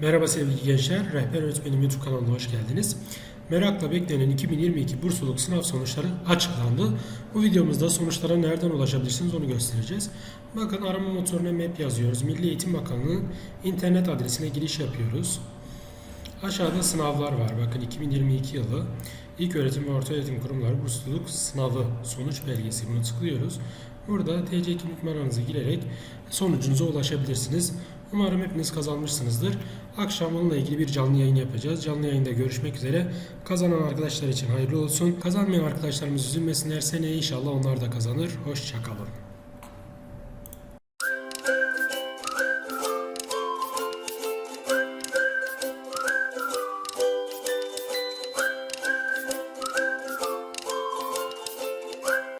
Merhaba sevgili gençler, Rehber Öğretmenim YouTube kanalına hoş geldiniz. Merakla beklenen 2022 bursluluk sınav sonuçları açıklandı. Bu videomuzda sonuçlara nereden ulaşabilirsiniz onu göstereceğiz. Bakın arama motoruna MEP yazıyoruz. Milli Eğitim Bakanlığı'nın internet adresine giriş yapıyoruz. Aşağıda sınavlar var. Bakın 2022 yılı İlk Öğretim ve Ortaöğretim Kurumları bursluluk sınavı sonuç belgesi. Bunu tıklıyoruz. Burada TC kimlik numaranızı girerek sonucunuza ulaşabilirsiniz. Umarım hepiniz kazanmışsınızdır. Akşam onunla ilgili bir canlı yayın yapacağız. Canlı yayında görüşmek üzere. Kazanan arkadaşlar için hayırlı olsun. Kazanmayan arkadaşlarımız üzülmesinler. Seneye inşallah onlar da kazanır. Hoşçakalın.